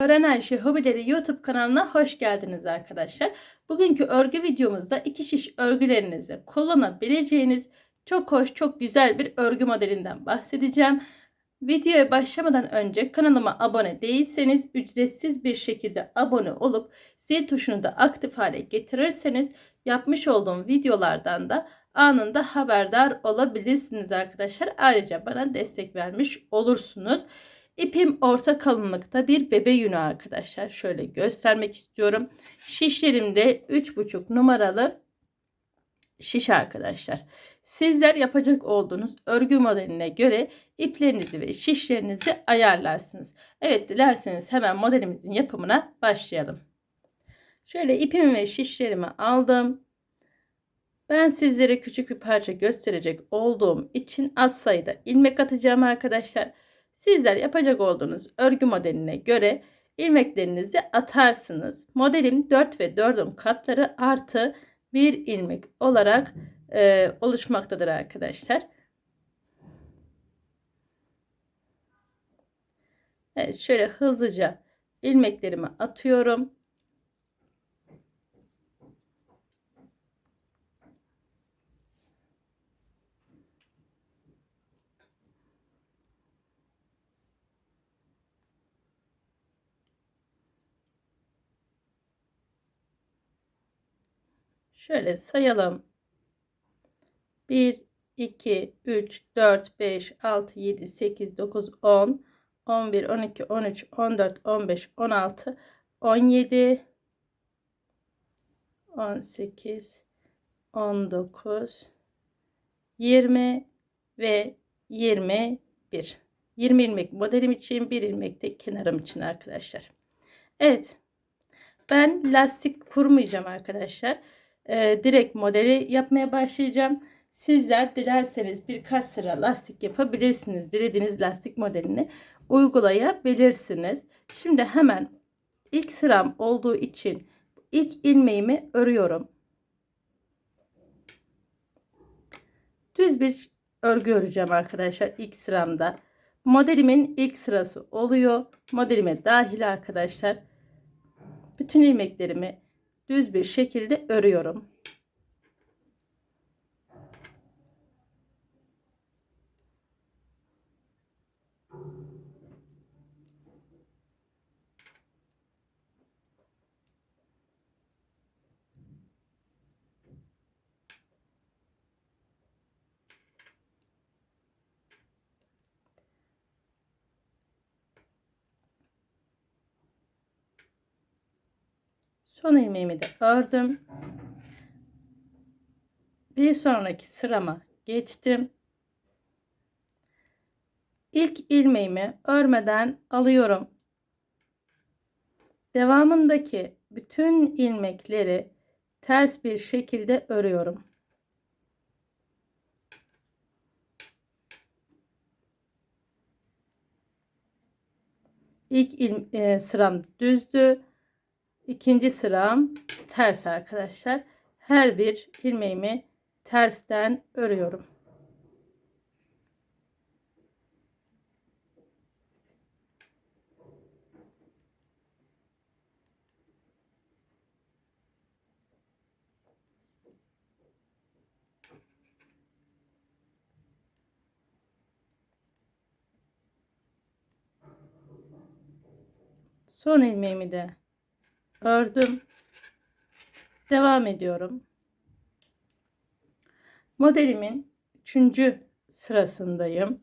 Öğren Ayşe Hobileri YouTube kanalına hoş geldiniz arkadaşlar. Bugünkü örgü videomuzda iki şiş örgülerinizi kullanabileceğiniz çok hoş, çok güzel bir örgü modelinden bahsedeceğim. Videoya başlamadan önce kanalıma abone değilseniz ücretsiz bir şekilde abone olup zil tuşunu da aktif hale getirirseniz yapmış olduğum videolardan da anında haberdar olabilirsiniz arkadaşlar. Ayrıca bana destek vermiş olursunuz. İpim orta kalınlıkta bir bebe yünü arkadaşlar. Şöyle göstermek istiyorum. Şişlerimde 3,5 numaralı şiş arkadaşlar. Sizler yapacak olduğunuz örgü modeline göre iplerinizi ve şişlerinizi ayarlarsınız. Evet dilerseniz hemen modelimizin yapımına başlayalım. Şöyle ipimi ve şişlerimi aldım. Ben sizlere küçük bir parça gösterecek olduğum için az sayıda ilmek atacağım arkadaşlar. Sizler yapacak olduğunuz örgü modeline göre ilmeklerinizi atarsınız. Modelim 4 ve 4'ün katları artı 1 ilmek olarak e, oluşmaktadır arkadaşlar. Evet şöyle hızlıca ilmeklerimi atıyorum. Şöyle sayalım. 1, 2, 3, 4, 5, 6, 7, 8, 9, 10, 11, 12, 13, 14, 15, 16, 17, 18, 19, 20 ve 21. 20 ilmek modelim için, 1 ilmek de kenarım için arkadaşlar. Evet. Ben lastik kurmayacağım arkadaşlar e, direkt modeli yapmaya başlayacağım. Sizler dilerseniz birkaç sıra lastik yapabilirsiniz. Dilediğiniz lastik modelini uygulayabilirsiniz. Şimdi hemen ilk sıram olduğu için ilk ilmeğimi örüyorum. Düz bir örgü öreceğim arkadaşlar ilk sıramda. Modelimin ilk sırası oluyor. Modelime dahil arkadaşlar. Bütün ilmeklerimi düz bir şekilde örüyorum. Son ilmeğimi de ördüm. Bir sonraki sırama geçtim. İlk ilmeğimi örmeden alıyorum. Devamındaki bütün ilmekleri ters bir şekilde örüyorum. İlk il, e, sıram düzdü. İkinci sıram ters arkadaşlar. Her bir ilmeğimi tersten örüyorum. Son ilmeğimi de ördüm. Devam ediyorum. Modelimin 3. sırasındayım.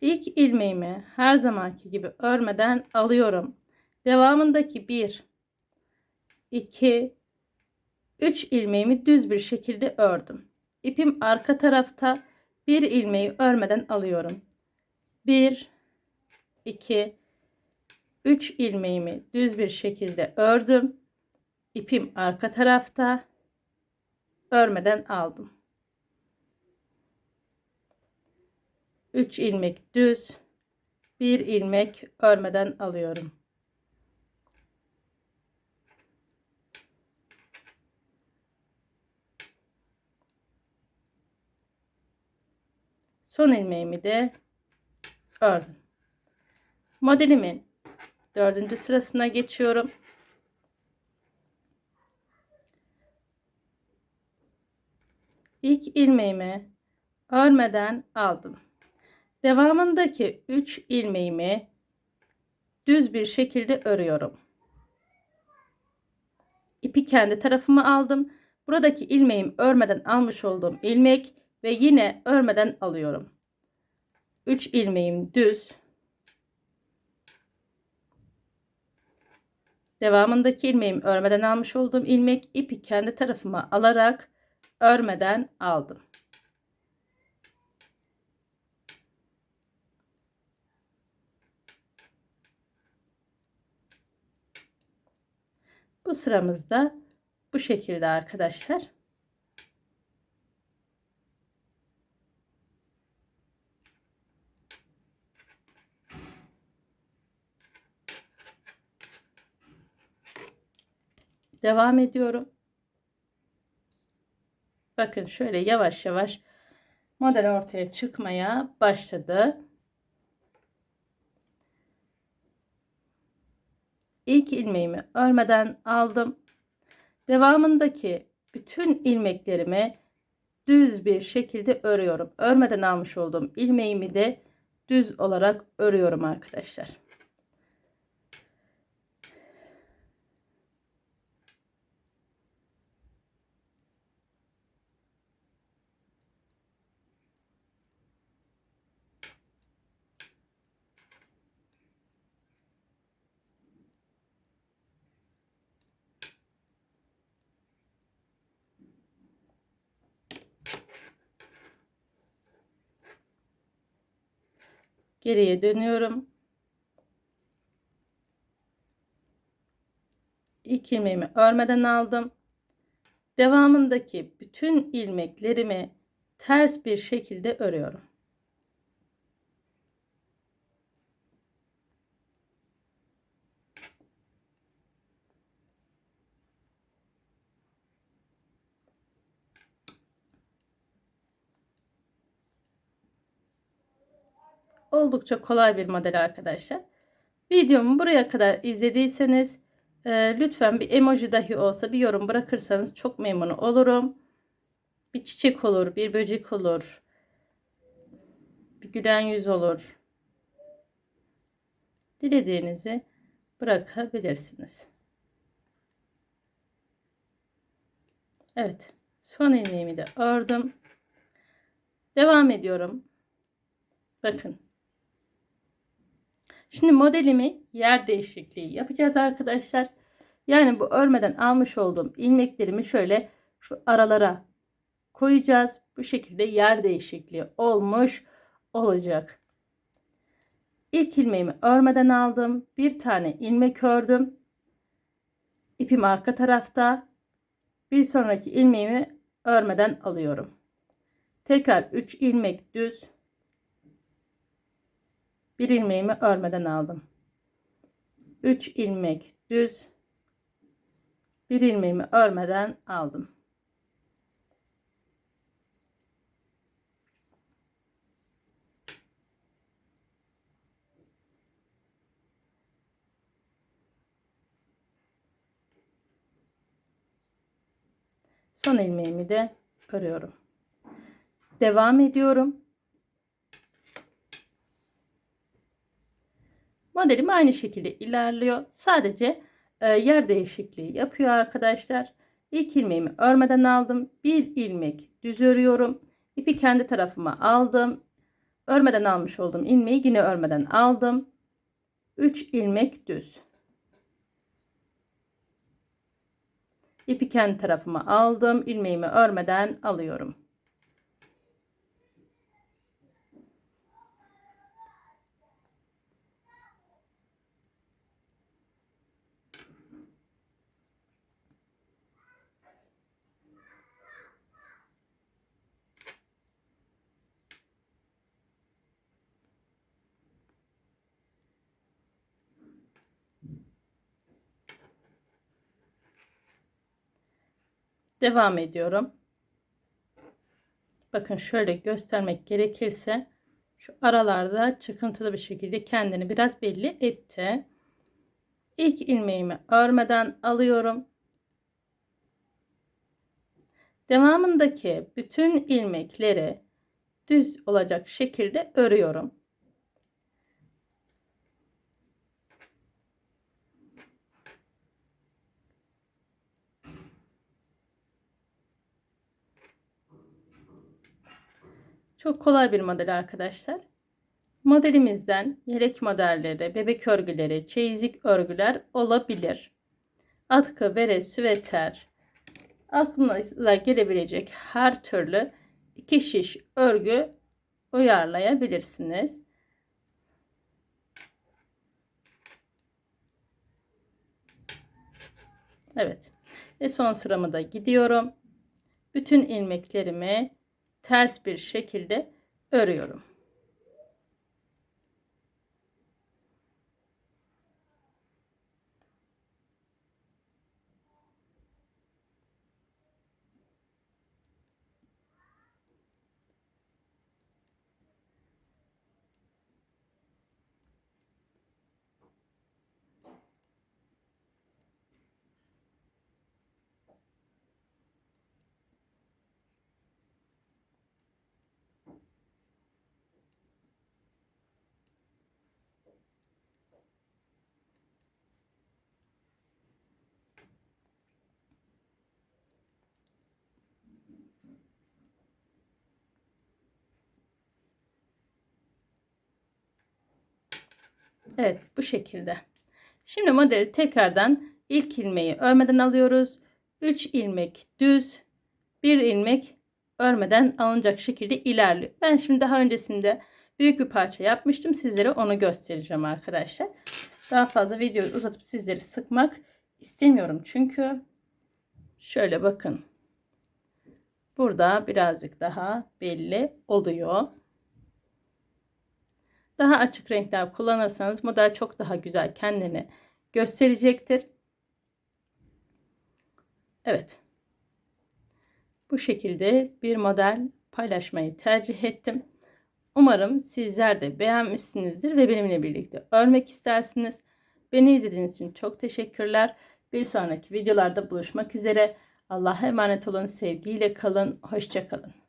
İlk ilmeğimi her zamanki gibi örmeden alıyorum. Devamındaki 1 2 3 ilmeğimi düz bir şekilde ördüm. İpim arka tarafta bir ilmeği örmeden alıyorum. 1 2 3 ilmeğimi düz bir şekilde ördüm. İpim arka tarafta. Örmeden aldım. 3 ilmek düz. 1 ilmek örmeden alıyorum. Son ilmeğimi de ördüm. Modelimin dördüncü sırasına geçiyorum. İlk ilmeğimi örmeden aldım. Devamındaki 3 ilmeğimi düz bir şekilde örüyorum. İpi kendi tarafıma aldım. Buradaki ilmeğim örmeden almış olduğum ilmek ve yine örmeden alıyorum. 3 ilmeğim düz. Devamındaki ilmeğim örmeden almış olduğum ilmek ipi kendi tarafıma alarak örmeden aldım. Bu sıramızda bu şekilde arkadaşlar. Devam ediyorum. Bakın şöyle yavaş yavaş model ortaya çıkmaya başladı. İlk ilmeğimi örmeden aldım. Devamındaki bütün ilmeklerimi düz bir şekilde örüyorum. Örmeden almış olduğum ilmeğimi de düz olarak örüyorum arkadaşlar. Geriye dönüyorum. İlk ilmeğimi örmeden aldım. Devamındaki bütün ilmeklerimi ters bir şekilde örüyorum. Oldukça kolay bir model arkadaşlar. Videomu buraya kadar izlediyseniz e, lütfen bir emoji dahi olsa bir yorum bırakırsanız çok memnun olurum. Bir çiçek olur, bir böcek olur. Bir gülen yüz olur. Dilediğinizi bırakabilirsiniz. Evet. Son ilmeğimi de ördüm. Devam ediyorum. Bakın. Şimdi modelimi yer değişikliği yapacağız arkadaşlar. Yani bu örmeden almış olduğum ilmeklerimi şöyle şu aralara koyacağız. Bu şekilde yer değişikliği olmuş olacak. İlk ilmeğimi örmeden aldım. Bir tane ilmek ördüm. İpim arka tarafta. Bir sonraki ilmeğimi örmeden alıyorum. Tekrar 3 ilmek düz bir ilmeğimi örmeden aldım. 3 ilmek düz bir ilmeğimi örmeden aldım. Son ilmeğimi de örüyorum. Devam ediyorum. Modelim aynı şekilde ilerliyor. Sadece e, yer değişikliği yapıyor arkadaşlar. İlk ilmeğimi örmeden aldım. Bir ilmek düz örüyorum. İpi kendi tarafıma aldım. Örmeden almış olduğum ilmeği yine örmeden aldım. 3 ilmek düz. İpi kendi tarafıma aldım. ilmeğimi örmeden alıyorum. Devam ediyorum. Bakın şöyle göstermek gerekirse Şu aralarda çıkıntılı bir şekilde kendini biraz belli etti. İlk ilmeğimi örmeden alıyorum. Devamındaki bütün ilmekleri düz olacak şekilde örüyorum. Çok kolay bir model arkadaşlar. Modelimizden yelek modelleri, bebek örgüleri, çeyizlik örgüler olabilir. Atkı, bere, süveter, aklınıza gelebilecek her türlü iki şiş örgü uyarlayabilirsiniz. Evet. Ve son sıramı da gidiyorum. Bütün ilmeklerimi ters bir şekilde örüyorum. Evet bu şekilde. Şimdi modeli tekrardan ilk ilmeği örmeden alıyoruz. 3 ilmek düz, 1 ilmek örmeden alınacak şekilde ilerliyor. Ben şimdi daha öncesinde büyük bir parça yapmıştım. Sizlere onu göstereceğim arkadaşlar. Daha fazla videoyu uzatıp sizleri sıkmak istemiyorum. Çünkü şöyle bakın. Burada birazcık daha belli oluyor. Daha açık renkler kullanırsanız model çok daha güzel kendini gösterecektir. Evet. Bu şekilde bir model paylaşmayı tercih ettim. Umarım sizler de beğenmişsinizdir ve benimle birlikte örmek istersiniz. Beni izlediğiniz için çok teşekkürler. Bir sonraki videolarda buluşmak üzere. Allah'a emanet olun. Sevgiyle kalın. Hoşçakalın.